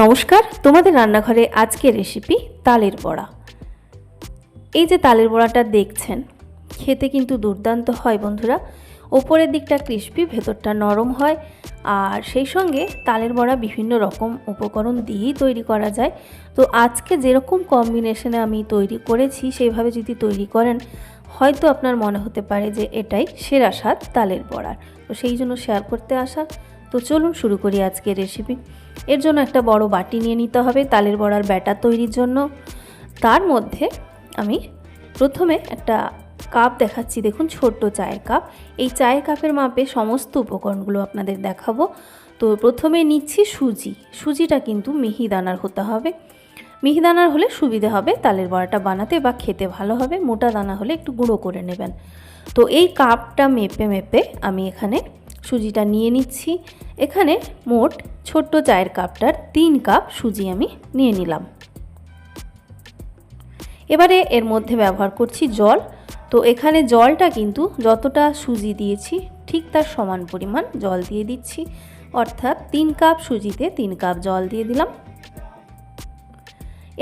নমস্কার, তোমাদের রান্নাঘরে আজকের রেসিপি তালের বড়া। এই যে তালের বড়াটা দেখছেন, খেতে কিন্তু দুর্দান্ত হয় বন্ধুরা। ওপরের দিকটা ক্রিস্পি ভেতরটা নরম হয়। আর সেই সঙ্গে তালের বড়া বিভিন্ন রকম উপকরণ দিয়েই তৈরি করা যায়। তো আজকে যেরকম কম্বিনেশনে আমি তৈরি করেছি, সেইভাবে যদি তৈরি করেন, হয়তো আপনার মনে হতে পারে যে এটাই সেরা স্বাদ তালের বড়ার। তো সেই জন্য শেয়ার করতে আসা। তো চলুন শুরু করি আজকের রেসিপি এর জন্য একটা বড় বাটি নিয়ে নিতে হবে তালের বড়ার ব্যাটার তৈরির জন্য। তার মধ্যে আমি প্রথমে একটা কাপ দেখাচ্ছি, দেখুন ছোট্ট চায়ের কাপ। এই চায়ের কাপের মাপে সমস্ত উপকরণগুলো আপনাদের দেখাবো। তো প্রথমে নিচ্ছি সুজি। সুজিটা কিন্তু মিহিদানার হতে হবে। মিহিদানার হলে সুবিধে হবে তালের বড়াটা বানাতে বা খেতে ভালো হবে। মোটা দানা হলে একটু গুঁড়ো করে নেবেন। তো এই কাপটা মেপে মেপে আমি এখানে সুজিটা নিয়ে নিচ্ছি। এখানে মোট ছোট্ট চায়ের কাপটার তিন কাপ সুজি আমি নিয়ে নিলাম। এবারে এর মধ্যে ব্যবহার করছি জল। তো এখানে জলটা কিন্তু যতটা সুজি দিয়েছি, ঠিক তার সমান পরিমাণ জল দিয়ে দিচ্ছি। অর্থাৎ তিন কাপ সুজিতে তিন কাপ জল দিয়ে দিলাম।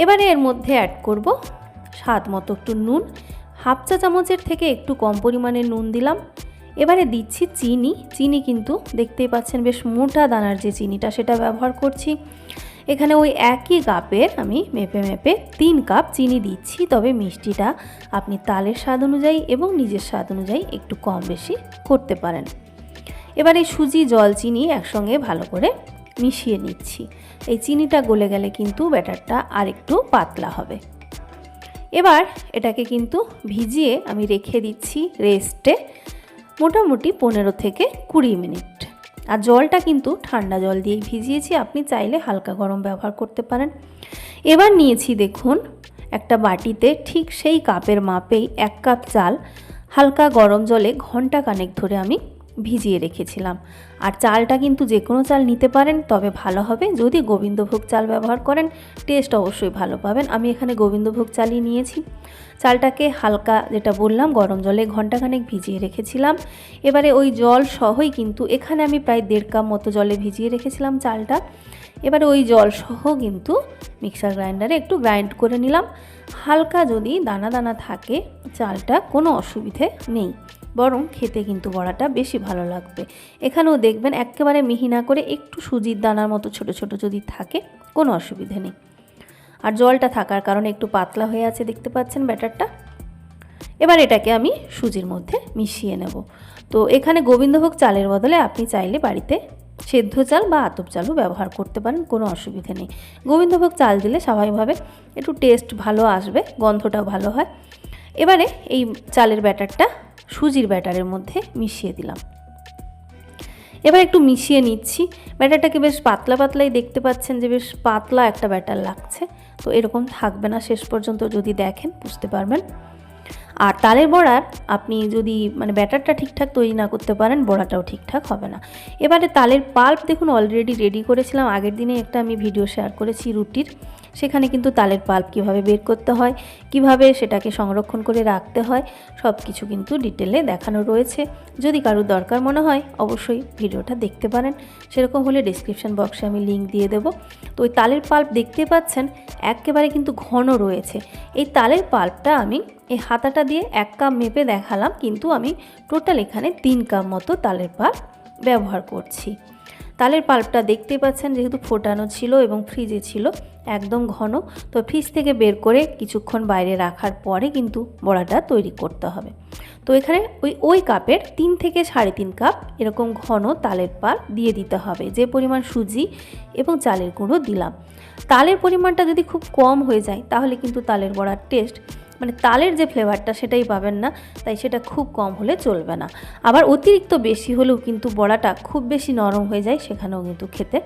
এবারে এর মধ্যে অ্যাড করব স্বাদ মতো একটু নুন। হাফ চা চামচের থেকে একটু কম পরিমাণে নুন দিলাম। এবারে দিচ্ছি চিনি। চিনি কিন্তু দেখতেই পাচ্ছেন বেশ মোটা দানার যে চিনিটা, সেটা ব্যবহার করছি। এখানে ওই একই কাপের আমি মেপে মেপে তিন কাপ চিনি দিচ্ছি, তবে মিষ্টিটা আপনি তালের স্বাদ অনুযায়ী এবং নিজের স্বাদ অনুযায়ী একটু কম বেশি করতে পারেন। এবার এই সুজি জল চিনি একসঙ্গে ভালো করে মিশিয়ে নিচ্ছি। এই চিনিটা গলে গেলে কিন্তু ব্যাটারটা আর একটু পাতলা হবে। এবার এটাকে কিন্তু ভিজিয়ে আমি রেখে দিচ্ছি রেস্টে। মোটামুটি পনেরো থেকে কুড়ি মিনিট। আর জলটা কিন্তু ঠান্ডা জল দিয়েই ভিজিয়েছি, আপনি চাইলে হালকা গরম ব্যবহার করতে পারেন। এবার নিয়েছি দেখুন, একটা বাটিতে ঠিক সেই কাপের মাপেই এক কাপ চাল। হালকা গরম জলে ঘণ্টা কানেক ধরে আমি ভিজিয়ে রেখেছিলাম। আর চালটা কিন্তু যে কোনো চাল নিতে পারেন, তবে ভালো হবে যদি গোবিন্দভোগ চাল ব্যবহার করেন। টেস্ট অবশ্যই ভালো পাবেন। আমি এখানে গোবিন্দভোগ চালই নিয়েছি। চালটাকে হালকা যেটা বললাম, গরম জলে ঘন্টাখানেক ভিজিয়ে রেখেছিলাম। এবারে ওই জল সহই কিন্তু এখানে আমি প্রায় দেড় কাপ মতো জলে ভিজিয়ে রেখেছিলাম চালটা। এবারে ওই জল সহ কিন্তু মিক্সার গ্রাইন্ডারে একটু গ্রাইন্ড করে নিলাম। হালকা যদি দানা দানা থাকে, চালটা কোনো অসুবিধে নেই। বরং খেতে কিন্তু বড়াটা বেশি ভালো লাগবে। এখানেও দেখবেন একেবারে মিহি না করে একটু সুজির দানার মতো ছোট ছোট যদি থাকে, কোনো অসুবিধে নেই। আর জলটা থাকার কারণে একটু পাতলা হয়ে আছে, দেখতে পাচ্ছেন ব্যাটারটা? এবার এটাকে আমি সুজির মধ্যে মিশিয়ে নেব। তো এখানে গোবিন্দভোগ চালের বদলে আপনি চাইলে বাড়িতে সেদ্ধ চাল বা আতপ চালও ব্যবহার করতে পারেন, কোনো অসুবিধে নেই। গোবিন্দভোগ চাল দিলে স্বাভাবিকভাবে একটু টেস্ট ভালো আসবে, গন্ধটাও ভালো হয়। এবারে এই চালের ব্যাটারটা সুজির ব্যাটারের মধ্যে মিশিয়ে দিলাম। এবার একটু মিশিয়ে নিচ্ছি। ব্যাটারটাকে বেশ পাতলা পাতলাই দেখতে পাচ্ছেন যে বেশ পাতলা একটা ব্যাটার লাগছে। তো এরকম থাকবে না শেষ পর্যন্ত যদি দেখেন বুঝতে পারবেন। আর তালের বড়ার আপনি যদি মানে ব্যাটারটা ঠিকঠাক তৈরি না করতে পারেন, বড়াটাও ঠিকঠাক হবে না। এবারে তালের পাল্প দেখুন অলরেডি রেডি করেছিলাম। আগের দিনে একটা আমি ভিডিও শেয়ার করেছি রুটির। সেখানে কিন্তু তালের পাল্প কীভাবে বের করতে হয়, কীভাবে সেটাকে সংরক্ষণ করে রাখতে হয় সব কিছু কিন্তু ডিটেলে দেখানো রয়েছে। যদি কারোর দরকার মনে হয়, অবশ্যই ভিডিওটা দেখতে পারেন। সেরকম হলে ডিসক্রিপশান বক্সে আমি লিঙ্ক দিয়ে দেবো। তো ওই তালের পাল্প দেখতে পাচ্ছেন, একেবারে কিন্তু ঘন রয়েছে। এই তালের পাল্পটা আমি এই হাতাটা দিয়ে এক কাপ মেপে দেখালাম, কিন্তু আমি টোটাল এখানে তিন কাপ মতো তালের পাল্প ব্যবহার করছি। তালের পাল্পটা দেখতে পাচ্ছেন যেহেতু ফোটানো ছিল এবং ফ্রিজে ছিল, একদম ঘন। তো ফ্রিজ থেকে বের করে কিছুক্ষণ বাইরে রাখার পরে কিন্তু বড়াটা তৈরি করতে হবে। তো এখানে ওই ওই কাপের তিন থেকে সাড়ে তিন কাপ এরকম ঘন তালের পাল দিয়ে দিতে হবে, যে পরিমাণ সুজি এবং চালের গুঁড়ো দিলাম। তালের পরিমাণটা যদি খুব কম হয়ে যায়, তাহলে কিন্তু তালের বড়ার টেস্ট মানে তালের যে ফ্লেভারটা সেটাই পাবেন না, তাই সেটা খুব কম হলে চলবে না। আবার অতিরিক্ত বেশি হলেও কিন্তু বড়াটা খুব বেশি নরম হয়ে যায়, সেখানেও কিন্তু খেতে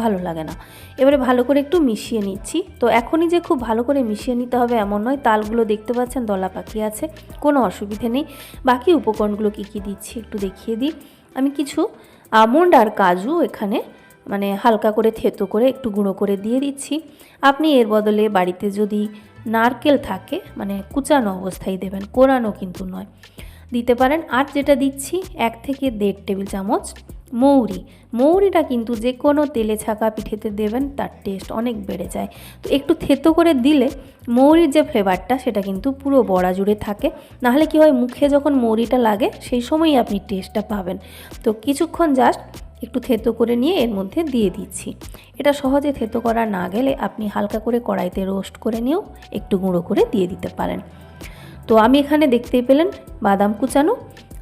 ভালো লাগে না। এবারে ভালো করে একটু মিশিয়ে নিচ্ছি। তো এখনই যে খুব ভালো করে মিশিয়ে নিতে হবে এমন নয়, তালগুলো দেখতে পাচ্ছেন, দলা পাখি আছে, কোনো অসুবিধে নেই। বাকি উপকরণগুলো কী কী দিচ্ছি একটু দেখিয়ে দিই। আমি কিছু আমন্ড আর কাজু এখানে মানে হালকা করে থেতো করে একটু গুঁড়ো করে দিয়ে দিচ্ছি। আপনি এর বদলে বাড়িতে যদি নারকেল থাকে মানে কুচানো অবস্থায় দেবেন, কোরানো কিন্তু নয়। দিতে পারেন, আর যেটা দিচ্ছি, এক থেকে দেড় টেবিল চামচ মৌরি। মৌরিটা কিন্তু যে কোনো তেলে ছাকা পিঠেতে দেবেন, তার টেস্ট অনেক বেড়ে যায়। তো একটু থেতো করে দিলে মৌরির যে ফ্লেভারটা সেটা কিন্তু পুরো বড়া জুড়ে থাকে। নাহলে কি হয়, মুখে যখন মৌরিটা লাগে, সেই সময়ই আপনি টেস্টটা পাবেন। তো কিছুক্ষণ জাস্ট একটু থেতো করে নিয়ে এর মধ্যে দিয়ে দিচ্ছি। এটা সহজে থেতো করা না গেলে আপনি হালকা করে কড়াইতে রোস্ট করে নিয়েও একটু গুঁড়ো করে দিয়ে দিতে পারেন। তো আমি এখানে দেখতেই পেলেন বাদাম কুচানো।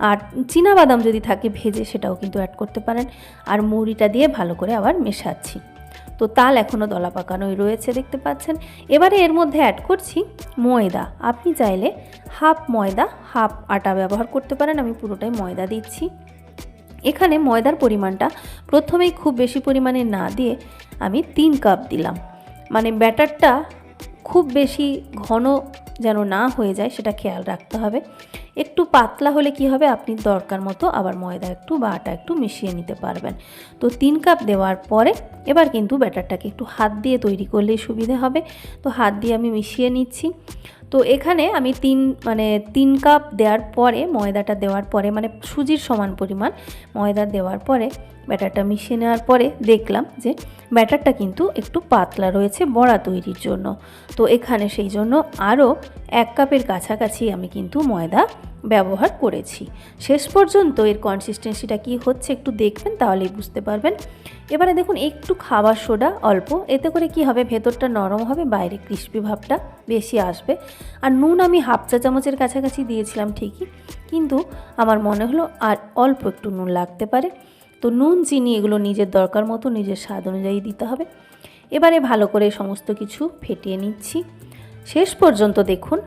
আর চীনা বাদাম যদি থাকে ভেজে সেটাও কিন্তু অ্যাড করতে পারেন। আর মুড়িটা দিয়ে ভালো করে আবার মেশাচ্ছি। তো তাল এখনও দলা পাকানোই রয়েছে দেখতে পাচ্ছেন। এবারে এর মধ্যে অ্যাড করছি ময়দা। আপনি চাইলে হাফ ময়দা হাফ আটা ব্যবহার করতে পারেন। আমি পুরোটাই ময়দা দিচ্ছি। এখানে ময়দার পরিমাণটা প্রথমেই খুব বেশি পরিমাণে না দিয়ে আমি তিন কাপ দিলাম। মানে ব্যাটারটা খুব বেশি ঘন যেন না হয়ে যায় সেটা খেয়াল রাখতে হবে। একটু পাতলা হলে কি হবে? আপনি দরকার মতো আবার ময়দা একটু বা আটা একটু মিশিয়ে নিতে পারবেন। তো তিন কাপ দেওয়ার পরে এবার কিন্তু ব্যাটারটাকে একটু হাত দিয়ে তৈরি করলেই সুবিধে হবে। তো হাত দিয়ে আমি মিশিয়ে নিচ্ছি। তো এখানে আমি তিন মানে তিন কাপ দেওয়ার পরে, ময়দাটা দেওয়ার পরে মানে সুজির সমান পরিমাণ ময়দা দেওয়ার পরে, ব্যাটারটা মিশিয়ে নেওয়ার পরে দেখলাম যে ব্যাটারটা কিন্তু একটু পাতলা রয়েছে বড়া তৈরির জন্য। তো এখানে সেই জন্য আরও এক কাপের কাছাকাছি আমি কিন্তু ময়দা ব্যবহার করেছি। শেষ পর্যন্ত এর কনসিস্টেন্সিটা কি হচ্ছে একটু দেখবেন, তাহলেই বুঝতে পারবেন। এবারে দেখুন, একটু খাবার সোডা অল্প, এতে করে কি হবে? ভেতরটা নরম হবে, বাইরে ক্রিস্পি ভাবটা বেশি আসবে। আর নুন আমি হাফ চা চামচের কাছাকাছি দিয়েছিলাম ঠিকই, কিন্তু আমার মনে হলো আর অল্প একটু নুন লাগতে পারে। তো নুন, চিনি এগুলো নিজের দরকার মতো নিজের স্বাদ অনুযায়ী দিতে হবে। এবারে ভালো করে সমস্ত কিছু ফেটিয়ে নিচ্ছি। শেষ পর্যন্ত দেখুন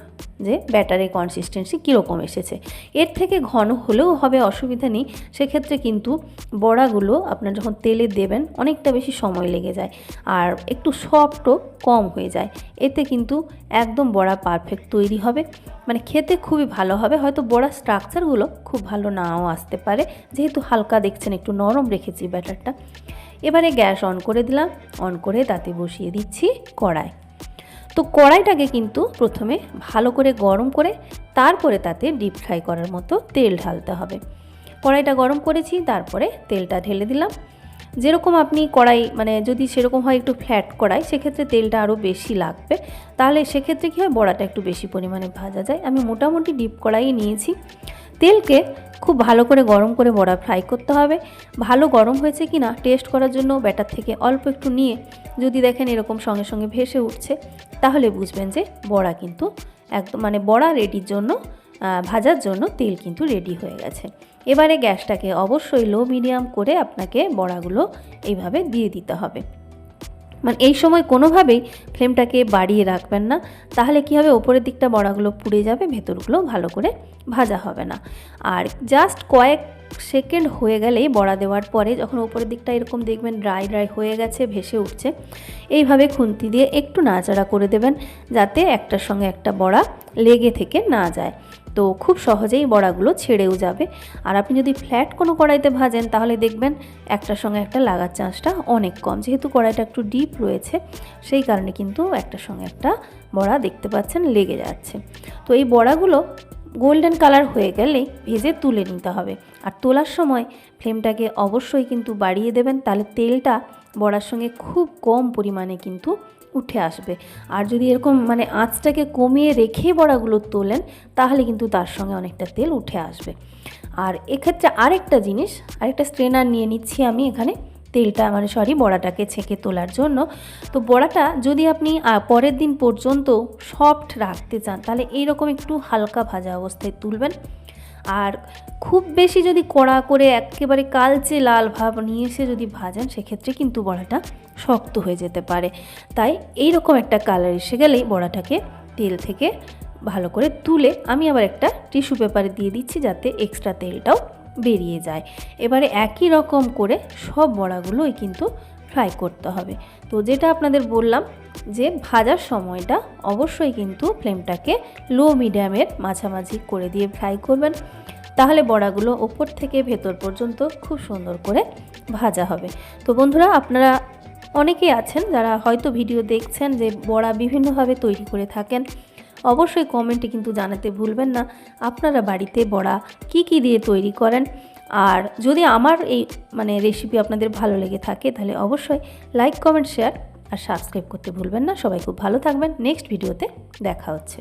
যে ব্যাটারের কনসিস্টেন্সি কীরকম এসেছে। এর থেকে ঘন হলেও হবে, অসুবিধা নেই। সেক্ষেত্রে কিন্তু বড়াগুলো আপনার যখন তেলে দেবেন, অনেকটা বেশি সময় লেগে যায় আর একটু সফটও কম হয়ে যায়। এতে কিন্তু একদম বড়া পারফেক্ট তৈরি হবে। মানে খেতে খুবই ভালো হবে। হয়তো বড়া স্ট্রাকচারগুলো খুব ভালো নাও আসতে পারে। যেহেতু হালকা দেখছেন, একটু নরম রেখেছি ব্যাটারটা। এবারে গ্যাস অন করে দিলাম। অন করে তাতে বসিয়ে দিচ্ছি কড়াই। তো কড়াইটাকে কিন্তু প্রথমে ভালো করে গরম করে তারপরে তাতে ডিপ ফ্রাই করার মতো তেল ঢালতে হবে। কড়াইটা গরম করেছি, তারপরে তেলটা ঢেলে দিলাম। যেরকম আপনি কড়াই মানে যদি সেরকম হয় একটু ফ্ল্যাট কড়াই, সেক্ষেত্রে তেলটা আরও বেশি লাগবে। তাহলে সেক্ষেত্রে কী হয়, বড়াটা একটু বেশি পরিমাণে ভাজা যায়। আমি মোটামুটি ডিপ কড়াই নিয়েছি। তেলকে খুব ভালো করে গরম করে বড়া ফ্রাই করতে হবে। ভালো গরম হয়েছে কি না টেস্ট করার জন্য ব্যাটার থেকে অল্প একটু নিয়ে যদি দেখেন এরকম সঙ্গে সঙ্গে ভেসে উঠছে, তাহলে বুঝবেন যে বড়া কিন্তু একদম মানে বড়া রেডির জন্য ভাজার জন্য তেল কিন্তু রেডি হয়ে গেছে। এবারে গ্যাসটাকে অবশ্যই লো মিডিয়াম করে আপনাকে বড়াগুলো এইভাবে দিয়ে দিতে হবে। মানে এই সময় কোনোভাবেই ফ্লেমটাকে বাড়িয়ে রাখবেন না। তাহলে কী হবে? ওপরের দিকটা বড়াগুলো পুড়ে যাবে, ভেতরগুলো ভালো করে ভাজা হবে না। আর জাস্ট কয়েক সেকেন্ড হয়ে গেলেই বড়া দেওয়ার পরে যখন ওপরের দিকটা এরকম দেখবেন ড্রাই ড্রাই হয়ে গেছে, ভেসে উঠছে, এইভাবে খুন্তি দিয়ে একটু নাচাড়া করে দেবেন, যাতে একটার সঙ্গে একটা বড়া লেগে থেকে না যায়। তো খুব সহজেই বড়াগুলো ছেড়েও যাবে। আর আপনি যদি ফ্ল্যাট কোনো কড়াইতে ভাজেন, তাহলে দেখবেন একটার সঙ্গে একটা লাগার চান্সটা অনেক কম। যেহেতু কড়াইটা একটু ডিপ রয়েছে, সেই কারণে কিন্তু একটার সঙ্গে একটা বড়া দেখতে পাচ্ছেন লেগে যাচ্ছে। তো এই বড়াগুলো গোল্ডেন কালার হয়ে গেলে ভেজে তুলে নিতে হবে। আর তোলার সময় ফ্লেমটাকে অবশ্যই কিন্তু বাড়িয়ে দেবেন, তাহলে তেলটা বড়ার সঙ্গে খুব কম পরিমাণে কিন্তু উঠে আসবে। আর যদি এরকম মানে আঁচটাকে কমিয়ে রেখে বড়াগুলো তোলেন, তাহলে কিন্তু তার সঙ্গে অনেকটা তেল উঠে আসবে। আর এক্ষেত্রে আরেকটা জিনিস, আরেকটা স্ট্রেনার নিয়ে নিচ্ছি আমি এখানে। তেলটা মানে সরি, বড়াটাকে ছেঁকে তোলার জন্য। তো বড়াটা যদি আপনি পরের দিন পর্যন্ত সফট রাখতে চান, তাহলে এইরকম একটু হালকা ভাজা অবস্থায় তুলবেন। আর খুব বেশি যদি কড়া করে একেবারে কালচে লাল ভাব নিয়ে এসে যদি ভাজেন, সেক্ষেত্রে কিন্তু বড়াটা শক্ত হয়ে যেতে পারে। তাই এই রকম একটা কালার এসে গেলেই বড়াটাকে তেল থেকে ভালো করে তুলে আমি আবার একটা টিস্যু পেপারে দিয়ে দিচ্ছি, যাতে এক্সট্রা তেলটাও বেরিয়ে যায়। এবারে একই রকম করে সব বড়াগুলোই কিন্তু ফ্রাই করতে হবে। তো যেটা আপনাদের বললাম যে ভাজার সময়টা অবশ্যই কিন্তু ফ্লেমটাকে লো মিডিয়ামের মাঝামাঝি করে দিয়ে ফ্রাই করবেন। তাহলে বড়াগুলো ওপর থেকে ভেতর পর্যন্ত খুব সুন্দর করে ভাজা হবে। তো বন্ধুরা, আপনারা অনেকেই আছেন যারা হয়তো ভিডিও দেখছেন যে বড়া বিভিন্নভাবে তৈরি করে থাকেন। অবশ্যই কমেন্টে কিন্তু জানাতে ভুলবেন না, আপনারা বাড়িতে বড়া কি কি দিয়ে তৈরি করেন? আর যদি আমার এই মানে রেসিপি আপনাদের ভালো লেগে থাকে, তাহলে অবশ্যই লাইক কমেন্ট শেয়ার আর সাবস্ক্রাইব করতে ভুলবেন না। সবাই খুব ভালো থাকবেন। নেক্সট ভিডিওতে দেখা হচ্ছে।